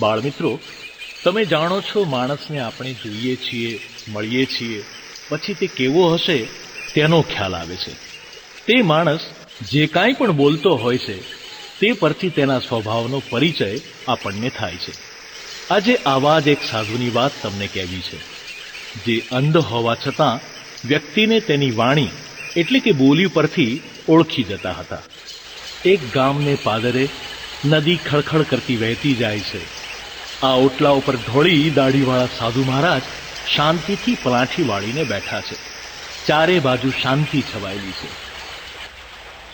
બાળમિત્રો તમે જાણો છો માણસને આપણે જોઈએ છીએ, મળીએ છીએ. પછી તે કેવો હશે, તેનો ખ્યાલ આવે છે. તે માણસ જે કાંઈ પણ બોલતો હોય છે, તે પરથી તેના સ્વભાવનો પરિચય આપણને થાય છે. આજે આવા જ એક સાધુની વાત તમને કહેવી છે. જે અંધ હોવા છતાં વ્યક્તિને તેની વાણી એટલે કે બોલી પરથી ઓળખી જતા હતા. એક ગામને પાદરે નદી ખળખળ કરતી વહેતી જાય છે. આ ઓટલા ઉપર ધોળી દાઢીવાળા સાધુ મહારાજ શાંતિથી પલાઠી વાળીને બેઠા છે. ચારે બાજુ શાંતિ છવાયેલી છે.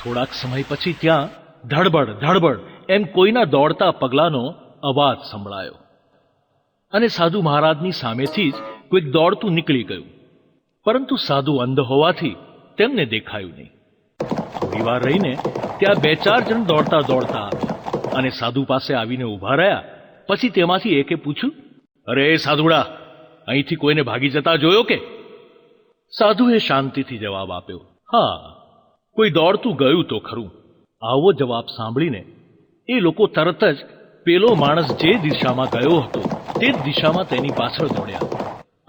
થોડાક સમય પછી ત્યાં ધડબડ ધડબડ એમ કોઈના દોડતા પગલાનો અવાજ સંભળાયો. અને સાધુ મહારાજની સામેથી જ કોઈક દોડતું નીકળી ગયું. પરંતુ સાધુ અંધ હોવાથી તેમને દેખાયું નહીં. થોડી રહીને ત્યાં બે ચાર જણ દોડતા દોડતા આવ્યા અને સાધુ પાસે આવીને ઊભા રહ્યા પછી તેમાંથી એકે પૂછ્યું, અરે સાધુડા, અહીંથી કોઈને ભાગી જતા જોયો કે? સાધુએ શાંતિથી જવાબ આપ્યો, હા, કોઈ દોડતું ગયું તો ખરું. આવો જવાબ સાંભળીને એ લોકો તરત જ પેલો માણસ જે દિશામાં ગયો હતો તે જ દિશામાં તેની પાછળ દોડ્યા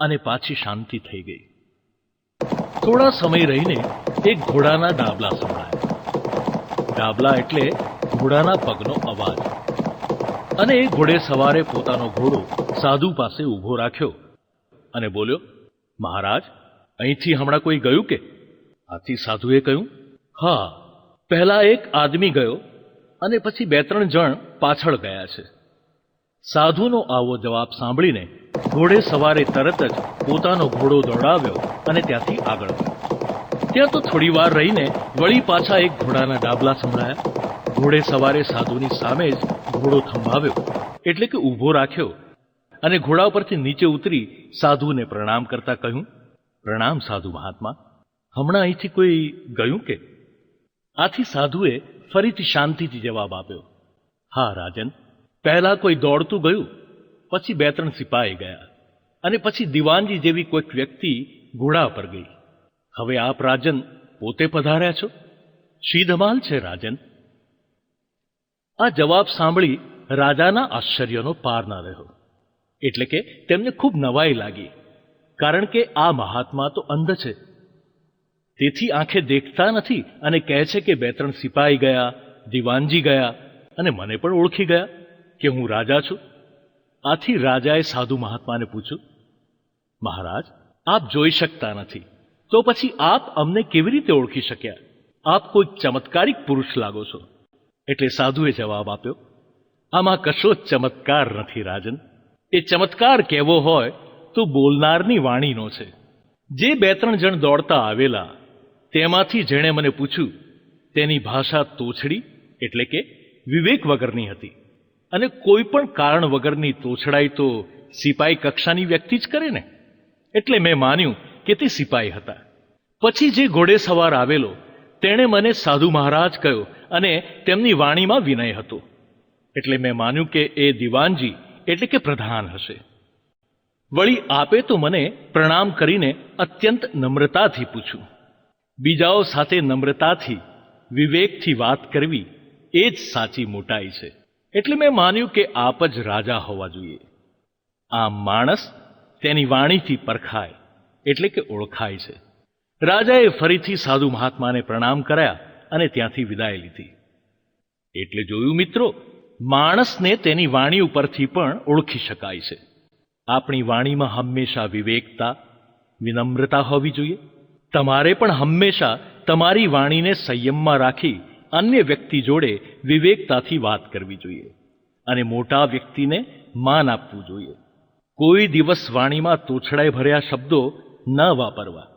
અને પાછી શાંતિ થઈ ગઈ. થોડા સમય રહીને એક ઘોડાના ડાબલા સંભળાયા. ડાબલા એટલે ઘોડાના પગનો અવાજ. અને એ ઘોડે સવારે પોતાનો ઘોડો સાધુ પાસે ઊભો રાખ્યો અને બોલ્યો, મહારાજ, અહીંથી હમણાં કોઈ ગયું કે? આથી સાધુએ કહ્યું, હા, પહેલા એક આદમી ગયો અને પછી બે ત્રણ જણ પાછળ ગયા છે. સાધુનો આવો જવાબ સાંભળીને ઘોડે સવારે તરત જ પોતાનો ઘોડો દોડાવ્યો અને ત્યાંથી આગળ વધ્યો ત્યાં તો થોડી વાર રહીને વળી પાછા એક ઘોડાના ડાબલા સંભળાયા. ઘોડે સવારે સાધુની સામે જ ઘોડો થંભાવ્યો, એટલે કે ઊભો રાખ્યો અને ઘોડા પરથી નીચે ઉતરી સાધુને પ્રણામ કરતા કહ્યું, પ્રણામ સાધુ મહાત્મા, હમણાં અહીંથી કોઈ ગયું કે? આથી સાધુએ ફરીથી શાંતિથી જવાબ આપ્યો, હા, રાજન, પહેલા કોઈ દોડતું ગયું, પછી બે ત્રણ સિપાહી ગયા અને પછી દિવાનજી જેવી કોઈક વ્યક્તિ ઘોડા પર ગઈ. હવે આપ રાજન પોતે પધાર્યા છો? શી ધમાલ છે રાજન? આ જવાબ સાંભળી રાજાના આશ્ચર્યનો પાર ન રહ્યો. એટલે કે તેમને ખૂબ નવાઈ લાગી, કારણ કે આ મહાત્મા તો અંધ છે. તેથી આંખે દેખતા નથી અને કહે છે કે બે ત્રણ સિપાહી ગયા, દિવાનજી ગયા અને મને પણ ઓળખી ગયા કે હું રાજા છું. આથી રાજાએ સાધુ મહાત્માને પૂછ્યું, મહારાજ, આપ જોઈ શકતા નથી. તો પછી આપ અમને કેવી રીતે ઓળખી શક્યા? આપ કોઈ ચમત્કારિક પુરુષ લાગો છો. એટલે સાધુએ જવાબ આપ્યો, આમાં કશો જ ચમત્કાર નથી, રાજન. એ ચમત્કાર કહેવો હોય તો બોલનારની વાણીનો છે. જે બે ત્રણ જણ દોડતા આવેલા, તેમાંથી જેણે મને પૂછ્યું, તેની ભાષા તોછડી એટલે કે વિવેક વગરની હતી. અને કોઈ પણ કારણ વગરની તોછડાઈ તો સિપાઈ કક્ષાની વ્યક્તિ જ કરે ને? એટલે મેં માન્યું કે તે સિપાઈ હતા. પછી જે ઘોડે સવાર આવેલો, તેણે મને સાધુ મહારાજ કહ્યો અને તેમની વાણીમાં વિનય હતો. એટલે મેં માન્યું કે એ દિવાનજી એટલે કે પ્રધાન હશે. વળી આપે તો મને પ્રણામ કરીને અત્યંત નમ્રતાથી પૂછ્યું. બીજાઓ સાથે નમ્રતાથી, વિવેકથી વાત કરવી એ જ સાચી મોટાઈ છે. એટલે મેં માન્યું કે આપ જ રાજા હોવા જોઈએ. આમ માણસ તેની વાણીથી પરખાય. એટલે કે ઓળખાય છે. રાજાએ ફરીથી સાધુ મહાત્માને પ્રણામ કર્યા અને ત્યાંથી વિદાય લીધી. એટલે જોયું મિત્રો, માણસને તેની વાણી ઉપરથી પણ ઓળખી શકાય છે. આપણી વાણીમાં હંમેશા વિવેકતા, વિનમ્રતા હોવી જોઈએ. તમારે પણ હંમેશા તમારી વાણીને સંયમમાં રાખી અન્ય વ્યક્તિ જોડે વિવેકતાથી વાત કરવી જોઈએ અને મોટા વ્યક્તિને માન આપવું જોઈએ. કોઈ દિવસ વાણીમાં તોછડાઈ ભર્યા શબ્દો ન વાપરવા.